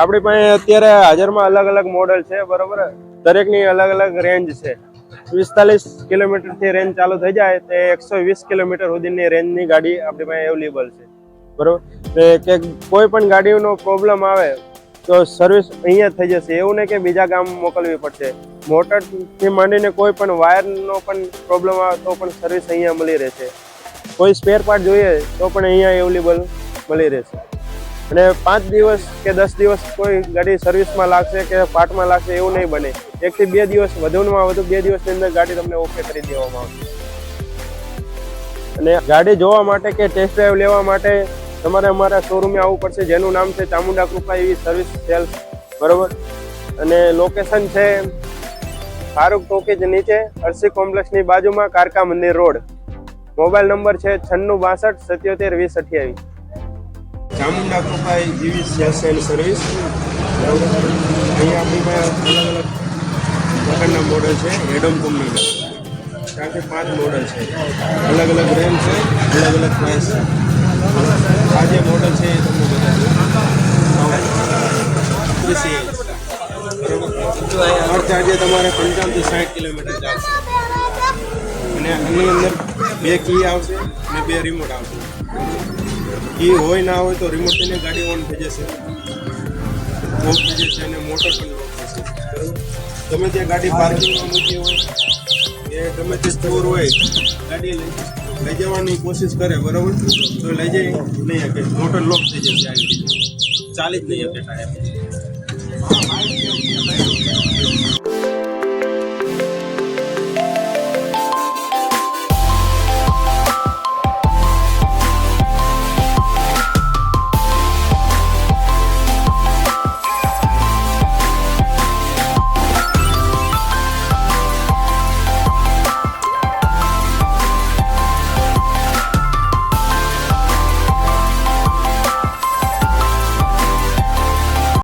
આપણી પાસે અત્યારે હાજરમાં અલગ અલગ મોડેલ છે, બરોબર? દરેકની અલગ અલગ રેન્જ છે. પિસ્તાલીસ કિલોમીટરથી રેન્જ ચાલુ થઈ જાય તે એકસો વીસ કિલોમીટર સુધીની રેન્જની ગાડી આપણી પાસે અવેલેબલ છે. બરોબર? કે કોઈ પણ ગાડીનો પ્રોબ્લેમ આવે તો સર્વિસ અહીંયા થઈ જશે. એવું નહીં કે બીજા ગામ મોકલવી પડશે. મોટરથી માંડીને કોઈ પણ વાયરનો પણ પ્રોબ્લેમ આવે તો પણ સર્વિસ અહીંયા મળી રહેશે. કોઈ સ્પેર પાર્ટ જોઈએ તો પણ અહીંયા અવેલેબલ મળી રહેશે. અને પાંચ દિવસ કે દસ દિવસ કોઈ ગાડી સર્વિસમાં લાગશે કે પાર્ટમાં લાગશે એવું નહીં બને. એકથી બે દિવસ, વધુમાં વધુ બે દિવસની અંદર ગાડી તમને ઓકે કરી દેવામાં આવશે. અને ગાડી જોવા માટે કે ટેસ્ટ ડ્રાઈવ લેવા માટે તમારે અમારા શોરૂમે આવવું પડશે, જેનું નામ છે ચામુંડા કૃપા એવી સર્વિસ સેલ્સ બરોબર? અને લોકેશન છે ફારૂક ટોકીજ નીચે, અરસી કોમ્પ્લેક્ષની બાજુમાં કારકા મંદિર રોડ. મોબાઈલ નંબર છે છન્નું બાસઠ, સત્યોતેર, વીસ અઠ્યાવીસ. ચામુંડા કૃપા જેવી સેલ્સ એન્ડ સર્વિસ બરોબર? અહીંયા આપણી પાસે અલગ અલગ પ્રકારના મોડલ છે એડમ કંપનીના ચારથી પાંચ મોડલ છે. અલગ અલગ રેન્જ છે, અલગ અલગ પ્રાઇસ છે. આ જે મોડલ છે એ તમને બરોબર? ચાર્જે તમારે પંચાવનથી સાઠ કિલોમીટર ચાલશે. અને આની અંદર બે કી આવશે અને બે રિમોટ આવશે. કી હોય ના હોય તો રિમોટથી ગાડી ઓન થઈ જશે. ઓફ થઈ જશે અને મોટર પણ લોક થશે તમે ત્યાં ગાડી પાર્કિંગમાં મૂકી હોય કે ગમે તે સ્ટોર હોય, ગાડી લઈ જવાની કોશિશ કરે, બરાબર? તો લઈ જઈ નહીં શકે મોટર લોક થઈ જશે ચાલી જ નહીં શકે ટાયર.